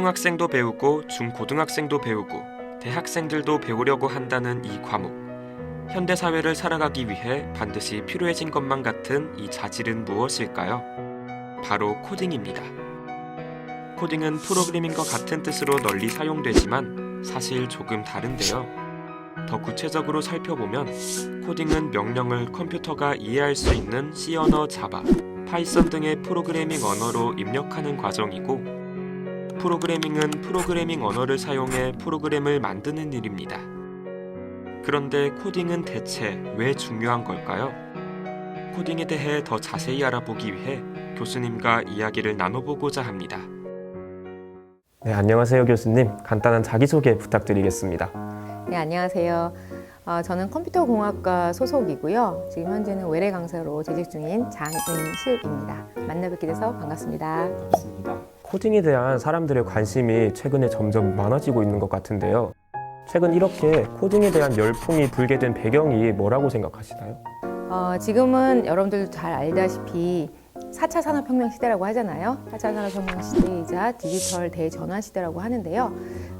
초등학생도 배우고 중고등학생도 배우고 대학생들도 배우려고 한다는 이 과목. 현대 사회를 살아가기 위해 반드시 필요해진 것만 같은 이 자질은 무엇일까요? 바로 코딩입니다. 코딩은 프로그래밍과 같은 뜻으로 널리 사용되지만 사실 조금 다른데요. 더 구체적으로 살펴보면 코딩은 명령을 컴퓨터가 이해할 수 있는 C 언어 자바, 파이썬 등의 프로그래밍 언어로 입력하는 과정이고 프로그래밍은 프로그래밍 언어를 사용해 프로그램을 만드는 일입니다. 그런데 코딩은 대체 왜 중요한 걸까요? 코딩에 대해 더 자세히 알아보기 위해 교수님과 이야기를 나눠보고자 합니다. 네, 안녕하세요 교수님. 간단한 자기소개 부탁드리겠습니다. 네, 안녕하세요. 어, 저는 컴퓨터공학과 소속이고요. 지금 현재는 외래 강사로 재직 중인 장은실입니다. 만나 뵙게 돼서 반갑습니다. 코딩에 대한 사람들의 관심이 최근에 점점 많아지고 있는 것 같은데요. 최근 이렇게 코딩에 대한 열풍이 불게 된 배경이 뭐라고 생각하시나요? 어, 지금은 여러분들도 잘 알다시피 4차 산업혁명 시대라고 하잖아요. 4차 산업혁명 시대이자 디지털 대전환 시대라고 하는데요.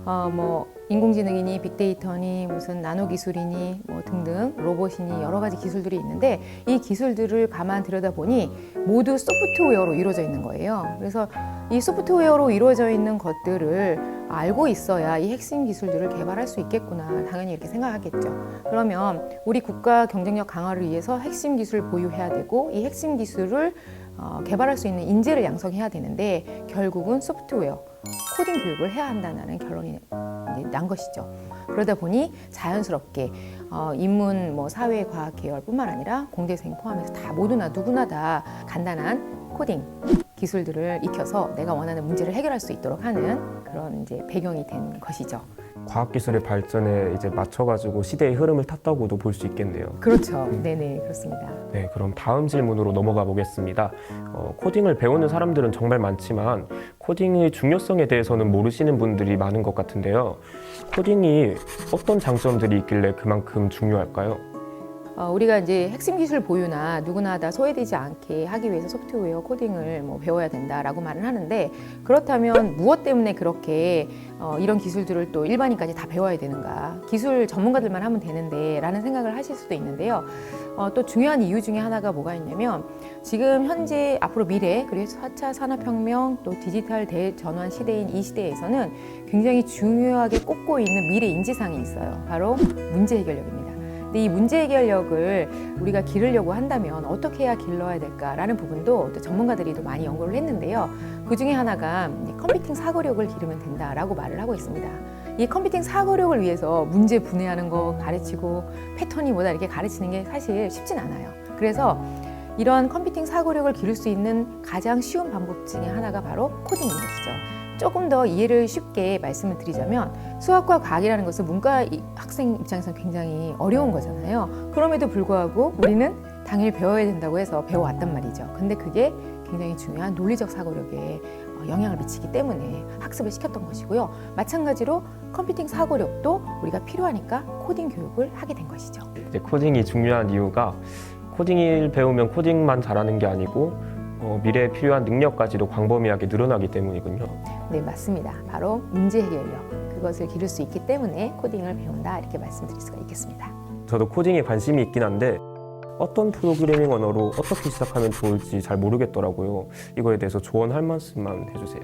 어, 뭐 인공지능이니 빅데이터니 무슨 나노 기술이니 뭐 등등 로봇이니 여러 가지 기술들이 있는데 이 기술들을 가만 들여다보니 모두 소프트웨어로 이루어져 있는 거예요. 그래서 이 소프트웨어로 이루어져 있는 것들을 알고 있어야 이 핵심 기술들을 개발할 수 있겠구나 당연히 이렇게 생각하겠죠. 그러면 우리 국가 경쟁력 강화를 위해서 핵심 기술을 보유해야 되고 이 핵심 기술을 어, 개발할 수 있는 인재를 양성해야 되는데 결국은 소프트웨어 코딩 교육을 해야 한다는 결론이 난 것이죠. 그러다 보니 자연스럽게 어, 인문 뭐 사회 과학 계열뿐만 아니라 공대생 포함해서 다 모두나 누구나 다 간단한 코딩 기술들을 익혀서 내가 원하는 문제를 해결할 수 있도록 하는 그런 이제 배경이 된 것이죠. 과학기술의 발전에 이제 맞춰가지고 시대의 흐름을 탔다고도 볼 수 있겠네요. 그렇죠. 네네 그렇습니다. 네, 그럼 다음 질문으로 넘어가 보겠습니다. 어, 코딩을 배우는 사람들은 정말 많지만 코딩의 중요성에 대해서는 모르시는 분들이 많은 것 같은데요. 코딩이 어떤 장점들이 있길래 그만큼 중요할까요? 어, 우리가 이제 핵심 기술 보유나 누구나 다 소외되지 않게 하기 위해서 소프트웨어 코딩을 뭐 배워야 된다라고 말을 하는데 그렇다면 무엇 때문에 그렇게 어, 이런 기술들을 또 일반인까지 다 배워야 되는가? 기술 전문가들만 하면 되는데라는 생각을 하실 수도 있는데요. 어, 또 중요한 이유 중에 하나가 뭐가 있냐면 지금 현재 앞으로 미래 그리고 4차 산업혁명 또 디지털 대전환 시대인 이 시대에서는 굉장히 중요하게 꼽고 있는 미래 인지상이 있어요. 바로 문제 해결력입니다. 근데 이 문제 해결력을 우리가 기르려고 한다면 어떻게 해야 길러야 될까라는 부분도 또 전문가들이 또 많이 연구를 했는데요. 그 중에 하나가 컴퓨팅 사고력을 기르면 된다라고 말을 하고 있습니다. 이 컴퓨팅 사고력을 위해서 문제 분해하는 거 가르치고 패턴이 뭐다 이렇게 가르치는 게 사실 쉽진 않아요. 그래서 이런 컴퓨팅 사고력을 기를 수 있는 가장 쉬운 방법 중에 하나가 바로 코딩인 것이죠. 조금 더 이해를 쉽게 말씀을 드리자면 수학과 과학이라는 것은 문과 이- 학생 입장에서 굉장히 어려운 거잖아요. 그럼에도 불구하고 우리는 당연히 배워야 된다고 해서 배워왔단 말이죠. 근데 그게 굉장히 중요한 논리적 사고력에 어, 영향을 미치기 때문에 학습을 시켰던 것이고요. 마찬가지로 컴퓨팅 사고력도 우리가 필요하니까 코딩 교육을 하게 된 것이죠. 이제 코딩이 중요한 이유가 코딩을 배우면 코딩만 잘하는 게 아니고 어, 미래에 필요한 능력까지도 광범위하게 늘어나기 때문이군요. 네, 맞습니다. 바로 문제 해결력. 그것을 기를 수 있기 때문에 코딩을 배운다. 이렇게 말씀드릴 수가 있겠습니다. 저도 코딩에 관심이 있긴 한데 어떤 프로그래밍 언어로 어떻게 시작하면 좋을지 잘 모르겠더라고요. 이거에 대해서 조언 할 말씀만 해주세요.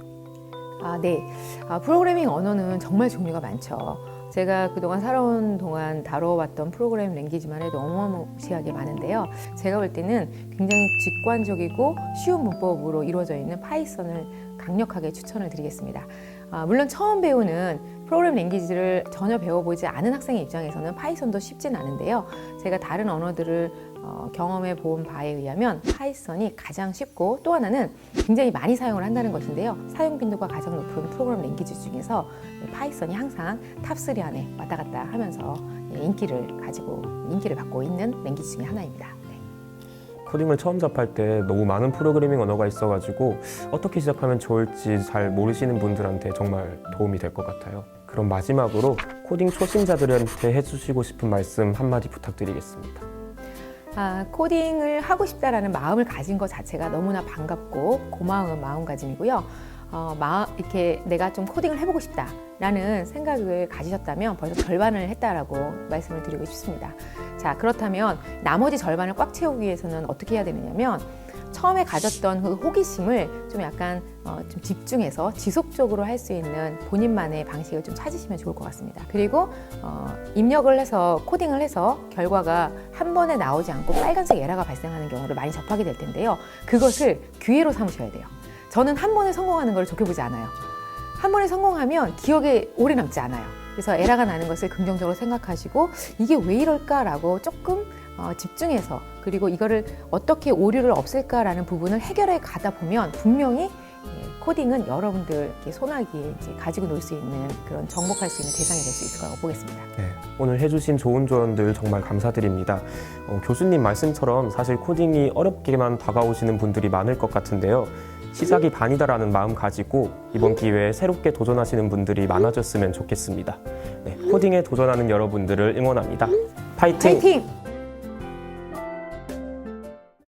아, 네. 아, 프로그래밍 언어는 정말 종류가 많죠. 제가 그동안 살아온 동안 다뤄왔던 프로그래밍 랭귀지만 해도 어마무시하게 많은데요. 제가 볼 때는 굉장히 직관적이고 쉬운 문법으로 이루어져 있는 파이썬을 강력하게 추천을 드리겠습니다. 아, 물론 처음 배우는 프로그래밍 랭귀지를 전혀 배워보지 않은 학생의 입장에서는 파이썬도 쉽진 않은데요. 제가 다른 언어들을 어, 경험해 본 바에 의하면 파이썬이 가장 쉽고 또 하나는 굉장히 많이 사용을 한다는 것인데요. 사용 빈도가 가장 높은 프로그램 랭귀지 중에서 파이썬이 항상 탑3 안에 왔다 갔다 하면서 예, 인기를 가지고 인기를 받고 있는 랭귀지 중에 하나입니다. 네. 코딩을 처음 접할 때 너무 많은 프로그래밍 언어가 있어가지고 어떻게 시작하면 좋을지 잘 모르시는 분들한테 정말 도움이 될 것 같아요. 그럼 마지막으로 코딩 초심자들한테 해주시고 싶은 말씀 한마디 부탁드리겠습니다. 아, 코딩을 하고 싶다라는 마음을 가진 것 자체가 너무나 반갑고 고마운 마음가짐이고요. 어, 마, 이렇게 내가 좀 코딩을 해보고 싶다라는 생각을 가지셨다면 벌써 절반을 했다라고 말씀을 드리고 싶습니다. 자, 그렇다면 나머지 절반을 꽉 채우기 위해서는 어떻게 해야 되느냐면 처음에 가졌던 그 호기심을 좀 약간 어, 좀 집중해서 지속적으로 할 수 있는 본인만의 방식을 좀 찾으시면 좋을 것 같습니다. 그리고 어, 입력을 해서 코딩을 해서 결과가 한 번에 나오지 않고 빨간색 에러가 발생하는 경우를 많이 접하게 될 텐데요. 그것을 기회로 삼으셔야 돼요. 저는 한 번에 성공하는 걸 좋게 보지 않아요. 한 번에 성공하면 기억에 오래 남지 않아요. 그래서 에러가 나는 것을 긍정적으로 생각하시고 이게 왜 이럴까라고 조금 어, 집중해서 그리고 이거를 어떻게 오류를 없앨까라는 부분을 해결해 가다 보면 분명히 예, 코딩은 여러분들 소나기에 이제 가지고 놀 수 있는 그런 정복할 수 있는 대상이 될 수 있을 거라고 보겠습니다. 네, 오늘 해주신 좋은 조언들 정말 감사드립니다. 어, 교수님 말씀처럼 사실 코딩이 어렵게만 다가오시는 분들이 많을 것 같은데요. 시작이 반이다라는 마음 가지고 이번 기회에 새롭게 도전하시는 분들이 많아졌으면 좋겠습니다. 네, 코딩에 도전하는 여러분들을 응원합니다. 파이팅! 파이팅!